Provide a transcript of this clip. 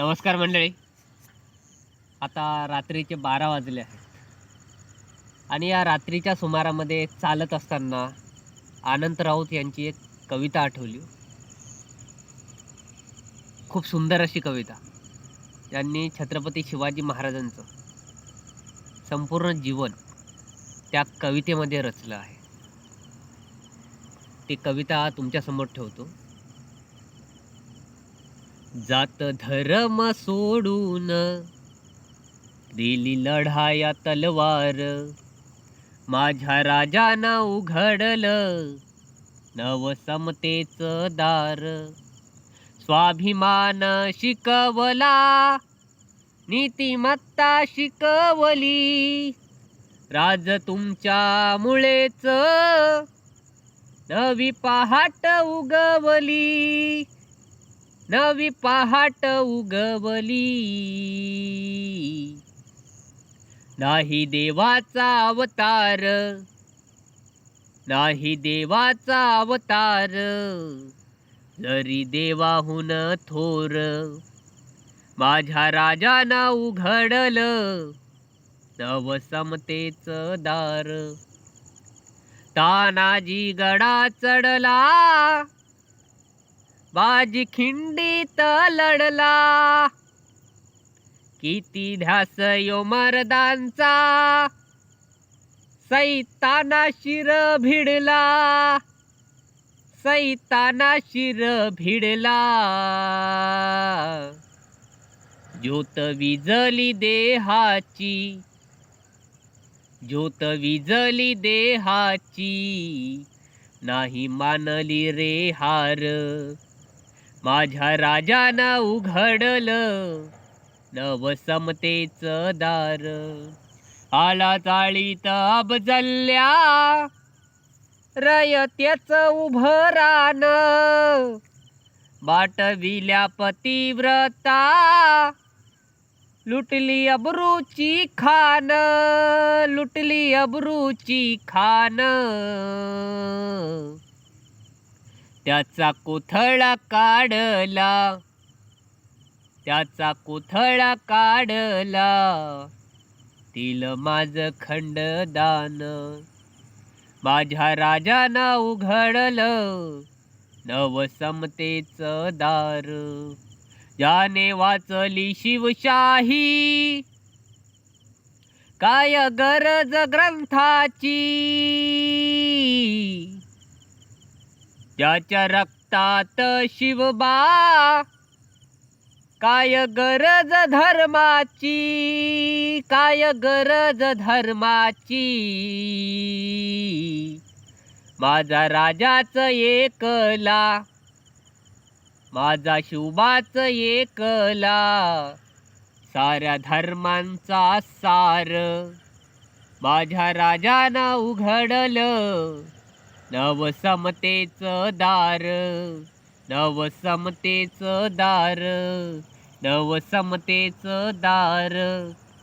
नमस्कार मंडळी. आता रात्रीचे बारा वाजले आहेत. आणि या रात्रीच्या सुमारामध्ये चालत असताना आनंद राऊत यांची एक कविता आठवली. खूप सुंदर अशी कविता. यांनी छत्रपती शिवाजी महाराजांचं संपूर्ण जीवन त्या कवितेमध्ये रचलं आहे. ती कविता तुमच्यासमोर ठेवतो. जात धर्म सोडून. दिली लढाया तलवार. माझ्या राजानं उघडलं नव समतेच दार. स्वाभिमान शिकवला नीतिमत्ता शिकवली. राज तुमच्या मुळेच नवी पहाट उगवली. नवी पहाट उगवली. नाही देवाचा अवतार. नाही देवाचा अवतार. जरी देवाहून थोर माझ्या राजानं उघडलं. नवसमतेच दार. तानाजी गडा चढला. बाजी खिंडीत लढला. किती ध्यास यो मर्दांचा. सैताना शिर भिडला. सैताना शिर भिडला. ज्योत विजली देहाची. ज्योत विजली देहाची. नाही मानली रे हार. माझ्या राजानं उघडलं. नवसमतेच दार. आला चाळीत अबजल्या. रयतेच उभं रान बाटविल्या पतिव्रता. लुटली अब्रूची खान. लुटली अब्रूची खान. त्याचा कोथळा काढला. त्याचा कोथळा काढला. तिल माझ खंडदान माझ्या राजानं उघडलं. नवसमतेच दार. ज्याने वाचली शिवशाही. काय गरज ग्रंथाची? त्याच्या रक्तात शिवबा काय गरज धर्माची? काय गरज धर्माची? माझा राजाच एकला. माझा शुभाच एकला. साऱ्या धर्मांचा सार. माझ्या राजानं उघडलं. नवसमतेच दार नवसमतेच दार नवसमतेच दार.